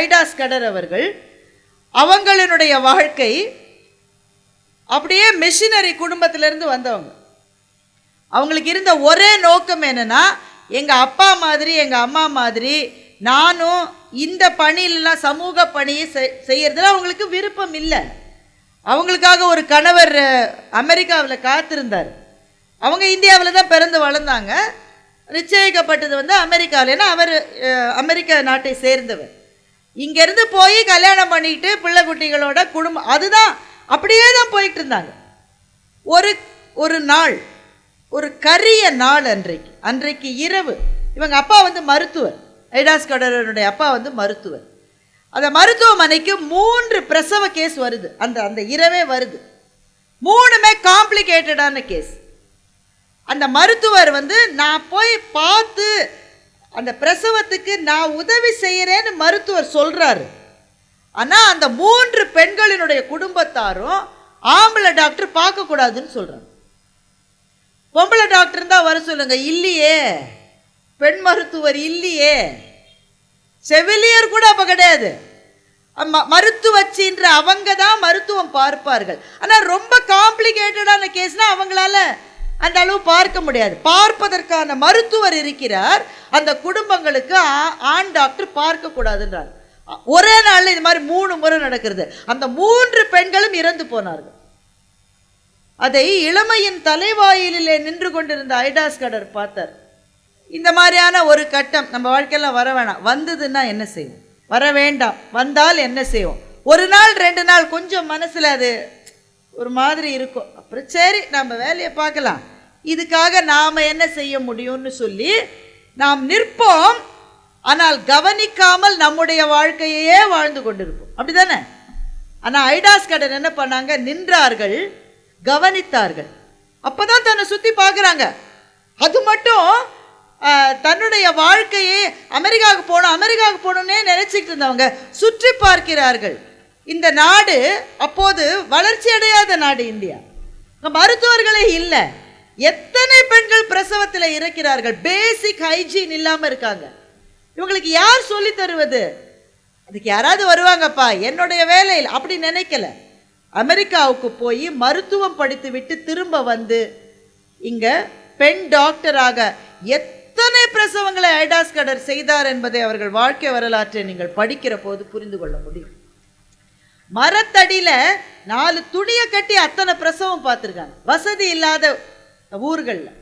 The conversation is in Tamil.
ஐடாஸ் கடர் அவர்கள் அவங்களினுடைய வாழ்க்கை அப்படியே மிஷினரி குடும்பத்திலேருந்து வந்தவங்க. அவங்களுக்கு இருந்த ஒரே நோக்கம் என்னென்னா எங்கள் அப்பா மாதிரி எங்கள் அம்மா மாதிரி நானும் இந்த பணியிலலாம் சமூக பணியை செய் செய்யறதுல அவங்களுக்கு விருப்பம் இல்லை. அவங்களுக்காக ஒரு கணவர் அமெரிக்காவில் காத்திருந்தார். அவங்க இந்தியாவில் தான் பிறந்து வளர்ந்தாங்க. நிச்சயிக்கப்பட்டது வந்து அமெரிக்காவில். ஏன்னா அவர் அமெரிக்க நாட்டை சேர்ந்தவர். இங்கேருந்து போய் கல்யாணம் பண்ணிக்கிட்டு பிள்ளை குட்டிகளோட குடும்பம் அதுதான் அப்படியே தான் போயிட்டு இருந்தாங்க ஒரு ஒரு நாள் ஒரு கரிய நாள் அன்றைக்கு. அன்றைக்கு இரவு இவங்க அப்பா வந்து மருத்துவர். ஐடாஸ் கடரனுடைய அப்பா வந்து மருத்துவர். அந்த மருத்துவமனைக்கு மூன்று பிரசவ கேஸ் வருது. அந்த அந்த இரவே வருது. மூணுமே காம்ப்ளிகேட்டடான கேஸ் அந்த மருத்துவர் வந்து நான் போய் பார்த்து அந்த பிரசவத்துக்கு நான் உதவி செய்கிறேன்னு மருத்துவர் சொல்கிறாரு ஆனால் அந்த மூன்று பெண்களினுடைய குடும்பத்தாரும் ஆம்பளை டாக்டர் பார்க்கக்கூடாதுன்னு சொல்கிறாங்க பொம்பளை டாக்டர் தான் வர சொல்லுங்க இல்லையே. பெண் மருத்துவர் இல்லையே. செவிலியர் கூட அப்போ கிடையாது. ம- மருத்துவச்சின்ற அவங்க தான் மருத்துவம் பார்ப்பார்கள். ஆனால் ரொம்ப காம்ப்ளிகேட்டடான கேஸ்னால் அவங்களால அந்த அளவு பார்க்க முடியாது. பார்ப்பதற்கான மருத்துவர் இருக்கிறார். அந்த குடும்பங்களுக்கு ஆண் டாக்டர் பார்க்கக்கூடாதுன்றார். ஒரே நாளில் இது மாதிரி மூணு முறை நடக்கிறது. அந்த மூன்று பெண்களும் இறந்து போனார்கள். அதை இளமையின் தலைவாயிலே நின்று கொண்டிருந்த ஐடாஸ் கடர் பார்த்தார். இந்த மாதிரியான ஒரு கட்டம் நம்ம வாழ்க்கையில் வர வேணாம். வந்ததுன்னா என்ன செய்வோம்? வர வேண்டாம். வந்தால் என்ன செய்வோம்? ஒரு நாள் ரெண்டு நாள் கொஞ்சம் மனசில் அது ஒரு மாதிரி இருக்கும். அப்புறம் சரி நம்ம வேலையை பார்க்கலாம். இதுக்காக நாம் என்ன செய்ய முடியும்னு சொல்லி நாம் நிற்போம். ஆனால் கவனிக்காமல் நம்முடைய வாழ்க்கையையே வாழ்ந்து கொண்டிருப்போம். அப்படிதானே? ஆனால் ஐடாஸ் கடன் என்ன பண்ணாங்க? நின்றார்கள் கவனித்தார்கள். அப்போ தான் தன்னை சுற்றி பார்க்குறாங்க. அது மட்டும் தன்னுடைய வாழ்க்கையை அமெரிக்காவுக்கு போகணும் அமெரிக்காவுக்கு போகணுன்னே நினச்சிக்கிட்டு இருந்தவங்க சுற்றி பார்க்கிறார்கள். இந்த நாடு அப்போது வளர்ச்சி அடையாத நாடு இந்தியா. மருத்துவர்களே இல்லை. எத்தனை பெண்கள் பிரசவத்தில் இருக்கிறார்கள் பேசிக் ஹைஜீன் இல்லாமல் இருக்காங்க. இவங்களுக்கு யார் சொல்லி தருவது? அதுக்கு யாராவது வருவாங்கப்பா என்னுடைய வேலையில். அப்படி நினைக்கல. அமெரிக்காவுக்கு போய் மருத்துவம் படித்து விட்டு திரும்ப வந்து இங்க பெண் டாக்டராக எத்தனை பிரசவங்களை ஐடாஸ்கடர் செய்தார் என்பதை அவர்கள் வாழ்க்கை வரலாற்றை நீங்கள் படிக்கிற போது புரிந்து கொள்ள முடியும். மரத்தடியில் நாலு துணியை கட்டி அத்தனை பிரசவம் பார்த்துருக்காங்க. வசதி இல்லாத ஊர்களில்.